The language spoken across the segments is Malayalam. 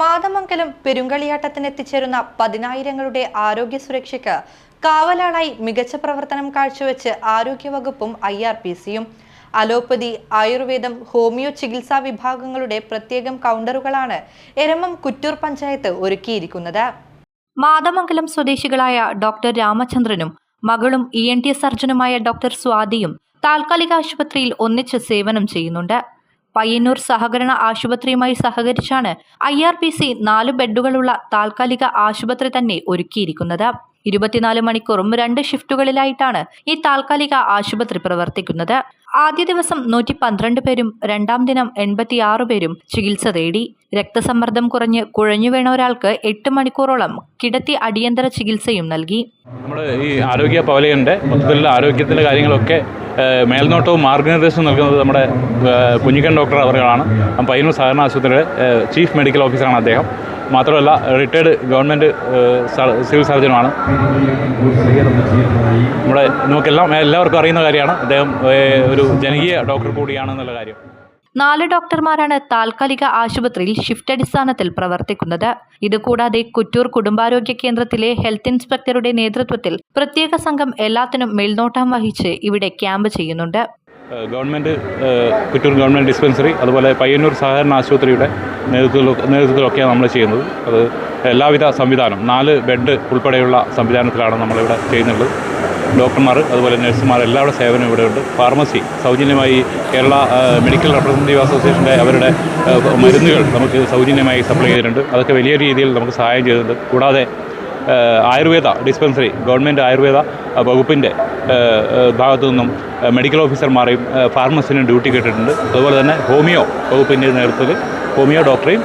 മാതമംഗലം പെരുങ്കളിയാട്ടത്തിന് എത്തിച്ചേരുന്ന പതിനായിരങ്ങളുടെ ആരോഗ്യ സുരക്ഷയ്ക്ക് കാവലാളായി മികച്ച പ്രവർത്തനം കാഴ്ചവെച്ച് ആരോഗ്യവകുപ്പും ഐ ആർ പി സിയും. അലോപ്പതി ആയുർവേദം ഹോമിയോ ചികിത്സാ വിഭാഗങ്ങളുടെ പ്രത്യേകം കൗണ്ടറുകളാണ് എരമം കുറ്റൂർ പഞ്ചായത്ത് ഒരുക്കിയിരിക്കുന്നത്. മാതമംഗലം സ്വദേശികളായ ഡോക്ടർ രാമചന്ദ്രനും മകളും ഇ എൻ ടി സർജനുമായ ഡോക്ടർ സ്വാതിയും താൽക്കാലിക ആശുപത്രിയിൽ ഒന്നിച്ച് സേവനം ചെയ്യുന്നുണ്ട്. പയ്യന്നൂർ സഹകരണ ആശുപത്രിയുമായി സഹകരിച്ചാണ് ഐ ആർ പി സി നാല് ബെഡുകളുള്ള താൽക്കാലിക ആശുപത്രി തന്നെ ഒരുക്കിയിരിക്കുന്നത്. ഇരുപത്തിനാല് മണിക്കൂറും രണ്ട് ഷിഫ്റ്റുകളിലായിട്ടാണ് ഈ താൽക്കാലിക ആശുപത്രി പ്രവർത്തിക്കുന്നത്. ആദ്യ ദിവസം നൂറ്റി പന്ത്രണ്ട് പേരും രണ്ടാം ദിനം എൺപത്തിയാറ് പേരും ചികിത്സ തേടി. രക്തസമ്മർദ്ദം കുറഞ്ഞ് കുഴഞ്ഞു വീണ ഒരാൾക്ക് എട്ട് മണിക്കൂറോളം കിടത്തി അടിയന്തര ചികിത്സയും നൽകി. നമ്മുടെ ഈ ആരോഗ്യ പവലയുണ്ട് മൊത്തത്തിലുള്ള ആരോഗ്യത്തിന്റെ കാര്യങ്ങളൊക്കെ മേൽനോട്ടവും മാർഗനിർദ്ദേശവും നൽകുന്നത് നമ്മുടെ കുഞ്ഞിക്കൻ ഡോക്ടർ അവരുകളാണ് പയ്യന്നൂർ സഹകരണ ആശുപത്രിയുടെ ചീഫ് മെഡിക്കൽ ഓഫീസറാണ് അദ്ദേഹം. മാത്രമല്ല റിട്ടയർഡ് ഗവൺമെന്റ് സിവിൽ സർജനുമാണ് നമ്മുടെ നമുക്കെല്ലാം എല്ലാവർക്കും അറിയുന്ന കാര്യമാണ്. അദ്ദേഹം ഒരു ജനകീയ ഡോക്ടർ കൂടിയാണെന്നുള്ള കാര്യം. നാല് ഡോക്ടർമാരാണ് താൽക്കാലിക ആശുപത്രിയിൽ ഷിഫ്റ്റ് അടിസ്ഥാനത്തിൽ പ്രവർത്തിക്കുന്നത്. ഇതുകൂടാതെ കുറ്റൂർ കുടുംബാരോഗ്യ കേന്ദ്രത്തിലെ ഹെൽത്ത് ഇൻസ്പെക്ടറുടെ നേതൃത്വത്തിൽ പ്രത്യേക സംഘം എല്ലാത്തിനും മേൽനോട്ടം വഹിച്ച് ഇവിടെ ക്യാമ്പ് ചെയ്യുന്നുണ്ട്. ഗവൺമെന്റ് കുറ്റൂർ ഗവൺമെന്റ് ഡിസ്പെൻസറി അതുപോലെ പയ്യന്നൂർ സഹകരണ ആശുപത്രിയുടെ നേതൃത്വത്തിൽ നേതൃത്വത്തിലൊക്കെയാണ് നമ്മൾ ചെയ്യുന്നത്. അത് എല്ലാവിധ സംവിധാനം നാല് ബെഡ് ഉൾപ്പെടെയുള്ള സംവിധാനത്തിലാണ് നമ്മളിവിടെ ചെയ്യുന്നത്. ഡോക്ടർമാർ അതുപോലെ നഴ്സുമാർ എല്ലാവരുടെ സേവനം ഇവിടെ ഉണ്ട്. ഫാർമസി സൗജന്യമായി കേരള മെഡിക്കൽ റെപ്രസെന്റേറ്റീവ് അസോസിയേഷന്റെ അവരുടെ മരുന്നുകൾ നമുക്ക് സൗജന്യമായി സപ്ലൈ ചെയ്തിട്ടുണ്ട്. അതൊക്കെ വലിയ രീതിയിൽ നമുക്ക് സഹായം ചെയ്തിട്ടുണ്ട്. കൂടാതെ ആയുർവേദ ഡിസ്പെൻസറി ഗവൺമെന്റ് ആയുർവേദ വകുപ്പിന്റെ ഭാഗത്തു നിന്നും മെഡിക്കൽ ഓഫീസർമാരെയും ഫാർമസിനും ഡ്യൂട്ടി കിട്ടിയിട്ടുണ്ട് അതുപോലെ തന്നെ ഹോമിയോ വകുപ്പിന്റെ നേതൃത്വത്തിൽ ഹോമിയോ ഡോക്ടറെയും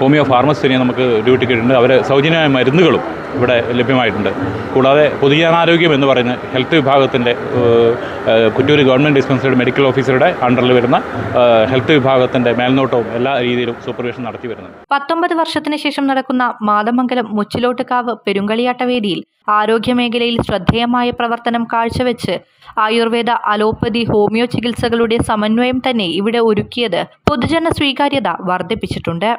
ഹോമിയോ ഫാർമസിനെ നമുക്ക് ഡ്യൂട്ടി കിട്ടിയിട്ടുണ്ട് അവർ സൗജന്യമായ മരുന്നുകളും ഇവിടെ ലഭ്യമായിട്ടുണ്ട്. കൂടാതെ പൊതുജനാരോഗ്യം എന്ന് പറയുന്ന ഹെൽത്ത് വിഭാഗത്തിന്റെ കുറ്റൂർ ഗവൺമെന്റ് ഡിസ്പെൻസറിയുടെ മെഡിക്കൽ ഓഫീസറുടെ അണ്ടറിൽ വരുന്ന ഹെൽത്ത് വിഭാഗത്തിന്റെ മേൽനോട്ടവും എല്ലാ രീതിയിലും സൂപ്പർവിഷൻ നടത്തി വരുന്നുണ്ട്. പത്തൊമ്പത് വർഷത്തിന് ശേഷം നടക്കുന്ന മാതമംഗലം മുച്ചിലോട്ടുകാവ് പെരുങ്കളിയാട്ട വേദിയിൽ ആരോഗ്യമേഖലയിൽ ശ്രദ്ധേയമായ പ്രവർത്തനം കാഴ്ചവെച്ച് ആയുർവേദ അലോപ്പതി ഹോമിയോ ചികിത്സകളുടെ സമന്വയം തന്നെ ഇവിടെ ഒരുക്കിയത് പൊതുജന സ്വീകാര്യത വർദ്ധിപ്പിച്ചിട്ടുണ്ട്.